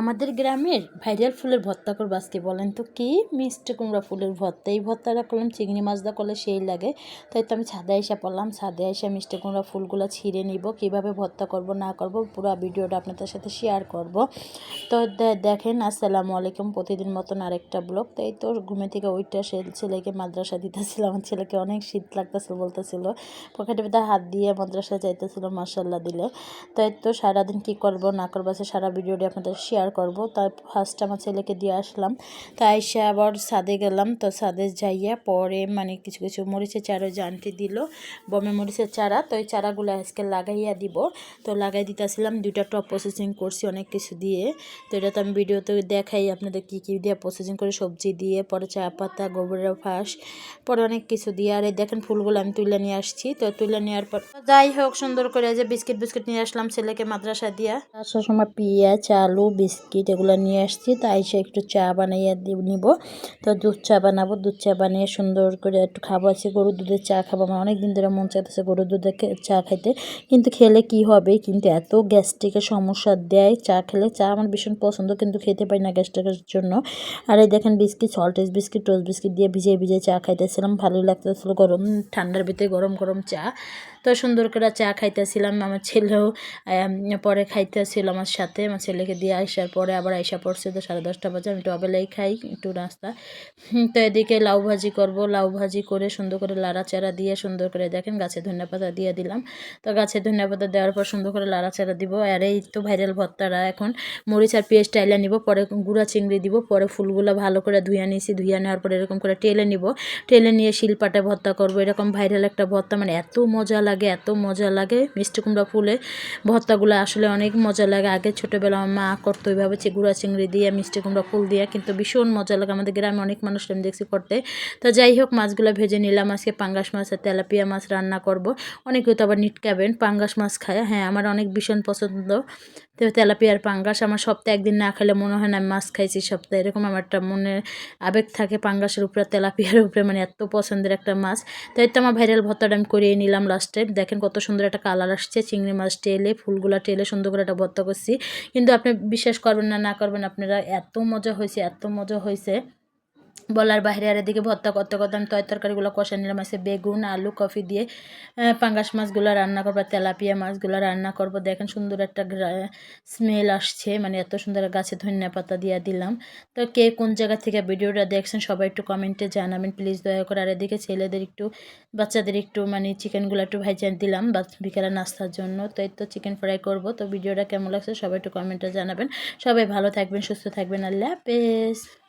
আমাদের গ্রামের ভাইরাল ফুলের ভর্তা করব আজকে, বলেন তো কি? মিষ্টি কুমড়া ফুলের ভর্তা। এই ভর্তাটা করলাম, চিংড়ি মাছ দা করলে সেই লাগে। তাই তো আমি ছাদে এসে পড়লাম, ছাদে এসে মিষ্টি কুমড়া ফুলগুলো ছিঁড়ে নিব। কীভাবে ভর্তা করব, না করব, পুরো ভিডিওটা আপনাদের সাথে শেয়ার করব। তো দেখেন, আসসালামু আলাইকুম, প্রতিদিন মতন আরেকটা ব্লগ। তাই তো ঘুমে থেকে ওইটা সে ছেলেকে মাদ্রাসা দিতেছিল আমার ছেলেকে অনেক শীত লাগতেছিল, বলতেছিল। পকেটে ভিতরে হাত দিয়ে মাদ্রাসা যাইতেছিল মার্শাল্লাহ দিলে। তাই তো সারাদিন কি করব, না করব সারা ভিডিওটি আপনাদের শেয়ার শেয়ার করব। তার ফার্স্ট আমার ছেলেকে দিয়ে আসলাম। তাই সে আবার সাদে গেলাম। তো সাদে যাইয়া পরে মানে কিছু কিছু মরিচের চারা জানটি দিল, বমে মরিচের চারা। তো ওই চারাগুলো আজকে লাগাইয়া দিব। তো লাগাই দিতেছিলাম, দুইটা টপ প্রসেসিং করছি অনেক কিছু দিয়ে। তো এটা তো আমি ভিডিওতে দেখাই আপনাদের কী কী দিয়ে প্রসেসিং করে সবজি দিয়ে, পরে চা পাতা, গোবরের ফাঁস, পরে অনেক কিছু দিয়ে। আর এই দেখেন ফুলগুলো আমি তুলে নিয়ে আসছি। তো তুলে নেওয়ার পর যাই হোক, সুন্দর করে যে বিস্কিট বিস্কিট নিয়ে আসলাম ছেলেকে মাদ্রাসা দিয়া। আসার সময় পেঁয়াজ, আলু, বিস্কিট এগুলো নিয়ে আসছি, তাই সে একটু চা বানাইয়া নিব। তো দুধ চা বানাবো, দুধ চা বানিয়ে সুন্দর করে একটু খাব। আছে গরুর দুধের চা খাব, আমার অনেক দিন ধরে মন চাইতেছে গরুর দুধের চা খাইতে। কিন্তু খেলে কি হবে? কিন্তু এত গ্যাস্ট্রিকের সমস্যা দেয় চা খেলে। চা আমার ভীষণ পছন্দ, কিন্তু খেতে পারি না গ্যাস্ট্রিকের জন্য। আর এই দেখেন বিস্কিট সল্টেজ বিস্কিট টোস্ট বিস্কিট দিয়ে ভিজিয়ে ভিজিয়ে চা খাইতেছিলাম। ভালোই লাগতেছিল গরম, ঠান্ডার ভিতরে গরম গরম চা। তো সুন্দর করে চা খাইতেছিলাম। আমার ছেলেও পরে খাইতেছিল আমার সাথে। আমার ছেলেকে দিয়ে আসার পরে আবার আইসা পড়ছে তো সাড়ে দশটা বাজে। আমি টবেলাই খাই একটু নাস্তা। তো এদিকে লাউ ভাজি করব। লাউ ভাজি করে সুন্দর করে লাড়াচাড়া দিয়ে সুন্দর করে দেখেন গাছে ধনিয়া পাতা দিয়ে দিলাম। তো গাছে ধনিয়া পাতা দেওয়ার পর সুন্দর করে লাড়াচাড়া দিব। আর এই তো ভাইরাল ভর্তারা এখন মরিচ আর পেঁয়াজ টাইলে নিব, পরে গুঁড়া চিংড়ি দিব, পরে ফুলগুলো ভালো করে ধুয়ে নিয়েছি ধুয়ে নেওয়ার পরে এরকম করে টেলে নিব। টেলে নিয়ে শিলপাটে ভর্তা করব। এরকম ভাইরাল একটা ভর্তা মানে এত মজা লাগে। এত মজা লাগে। মিষ্টি কুমড়া ফুলে ভর্তাগুলো আসলে অনেক মজা লাগে। আগে ছোটোবেলা আমার মা করতো ওইভাবে গুঁড়া চিংড়ি দিয়ে, মিষ্টি কুমড়া ফুল দিয়ে, কিন্তু ভীষণ মজা লাগে। আমাদের গ্রামে অনেক মানুষ আমি দেখছি করতে। তো যাই হোক, মাছগুলো ভেজে নিলাম। আজকে পাঙ্গাস মাছ আর তেলাপিয়া মাছ রান্না করব। অনেকে তো আবার নিটকাবেন পাঙ্গাস মাছ খায়। হ্যাঁ আমার অনেক ভীষণ পছন্দ। তো তেলাপিয়ার পাঙ্গাস, আমার সপ্তাহে একদিন না খেলে মনে হয় না আমি মাছ খাইছি সপ্তাহে। এরকম আমার একটা মনে আবেগ থাকে পাঙ্গাসের উপরে, তেলাপিয়ার উপরে। মানে এত পছন্দের একটা মাছ। তাই তো আমার ভাইরাল ভর্তাটা আমি করিয়ে নিলাম লাস্টে দেখেন কত সুন্দর একটা কালার আসছে। চিংড়ি মাছ টেলে, ফুলগুলা টেলে সুন্দর করে একটা ভর্তা করছি। কিন্তু আপনি বিশ্বাস করবেন না না করবেন, আপনারা এত মজা হয়েছে, এত মজা হয়েছে। বলার বাইরে আর এদিকে ভর্তা করতে করতে আমি তয় তরকারিগুলো কষা নিলাম। আছে বেগুন, আলু, কফি দিয়ে পাঙ্গাস মাছগুলো রান্না করব তেলাপিয়া মাছগুলো রান্না করব। দেখেন সুন্দর একটা স্মেল আসছে মানে এত সুন্দর গাছে ধনিয়া পাতা দিয়ে দিলাম। তো কে কোন জায়গা থেকে ভিডিওটা দেখছেন সবাই একটু কমেন্টে জানাবেন প্লিজ দয়া করে। আর এদিকে ছেলেদের একটু, বাচ্চাদের একটু মানে চিকেনগুলো একটু ভাইজান দিলাম বা বিকেলে নাস্তার জন্য। তো এই তো চিকেন ফ্রাই করব। তো ভিডিওটা কেমন লাগছে সবাই একটু কমেন্টে জানাবেন। সবাই ভালো থাকবেন, সুস্থ থাকবেন। আল্লাহ হাফেজ।